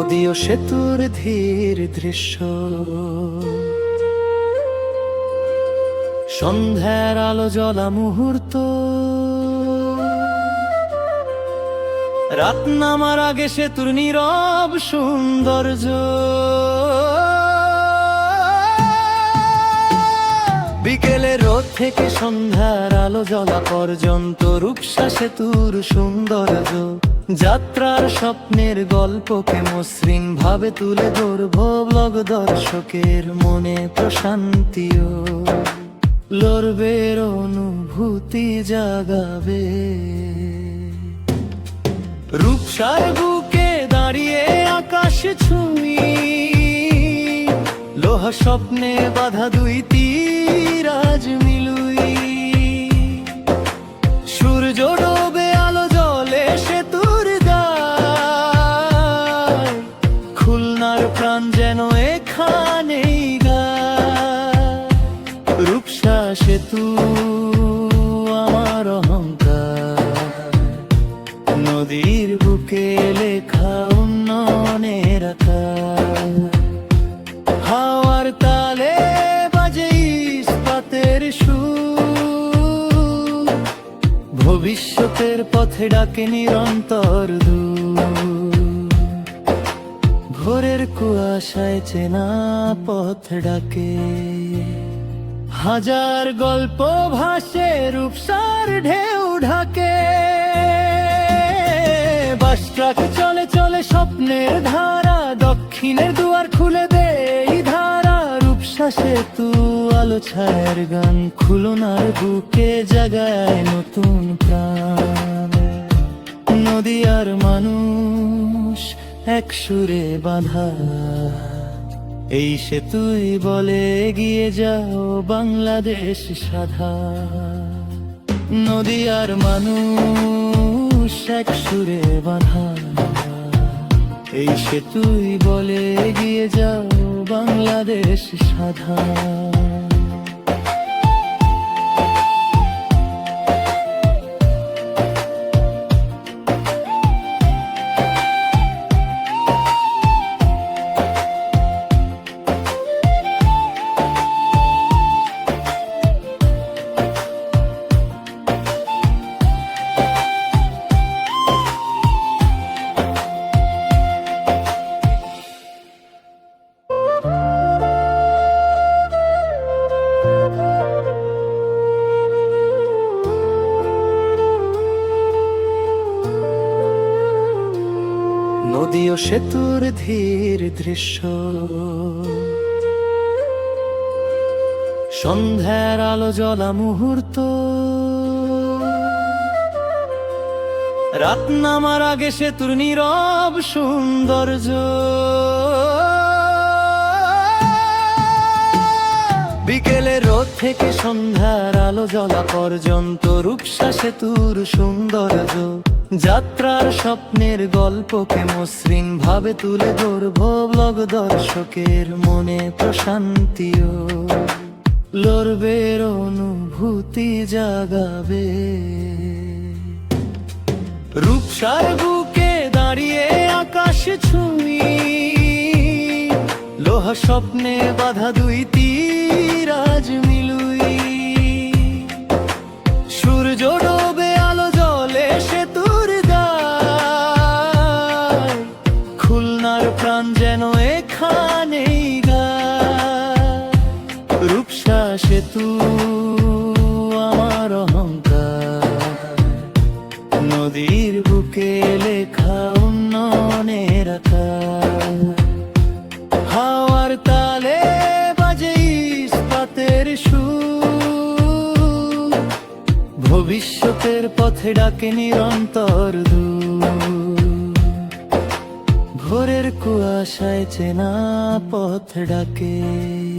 ও সেতুর ধীর দৃশ্য। সন্ধ্যার আলো জলা মুহূর্ত। রাত নামার আগে সেতুর নীরব সৌন্দর্য। বিকেলে রোদ থেকে সন্ধ্যার আলো জ্বলা পর্যন্ত রূপসা সেতুর সৌন্দর্য। যাত্রার স্বপ্নের গল্পকে মসৃণ ভাবে তুলে ধরব ব্লগ দর্শকের মনে প্রশান্তিও। লড়বের অনুভূতি জাগাবে। রূপসার বুকে দাঁড়িয়ে আকাশ ছুঁই, লোহা স্বপ্নে বাধা দুই তীর। খুলনার প্রাণ যেন এখানেই গায়। রূপসা সেতু, আমার অহংকার। নদীর বুকে লেখা উন্নয়নের হাওয়ার তালে বাজে ইস্পাতের সুর। ভবিষ্যতের পথে ডাকে নিরন্তর দূর। ভোরের কুয়াশায় চেনা পথ ডাকে। হাজার গল্প ভাসে, রূপসার ঢেউ ঢাকে। বাস ট্রাক চলে চলে, স্বপ্নের ধারা। দক্ষিণের দুয়ার খুলে দেই ধারা। রূপসা সেতু, আলো ছায়ের গান। খুলনার বুকে জাগায় নতুন প্রাণ। নদী আর মানুষ এক সুরে বাঁধা। এই সেতুই বলে এগিয়ে যাও বাংলাদেশ সাধা। নদী আর মানুষ এক সুরে বাঁধা। এই সেতুই বলে এগিয়ে যাও বাংলাদেশ সাধা। ও সেতুর ধীর দৃশ্য। সন্ধ্যার আলো জ্বলা মুহূর্ত। রাত নামার আগে সেতুর নীরব সৌন্দর্য। বিকেলে রোদ থেকে সন্ধ্যার আলো জ্বলা পর্যন্ত রূপসা সেতুর সৌন্দর্য। যাত্রার স্বপ্নের গল্পকে মসৃণ ভাবে তুলে ধরব ব্লগ দর্শকের মনে প্রশান্তিও। লড়বের অনুভূতি জাগাবে। রূপসার বুকে দাঁড়িয়ে আকাশ ছুঁই, লোহা স্বপ্নে বাধা দুই তীর। সেতু আমার অহংকার, নদীর বুকে লেখা উন্নয়নের আকার। হাওয়ার তালে বাজে ইস্পাতের সুর। ভবিষ্যতের পথে ডাকে নিরন্তর ভোরের কুয়াশায় চেনা পথ ডাকে।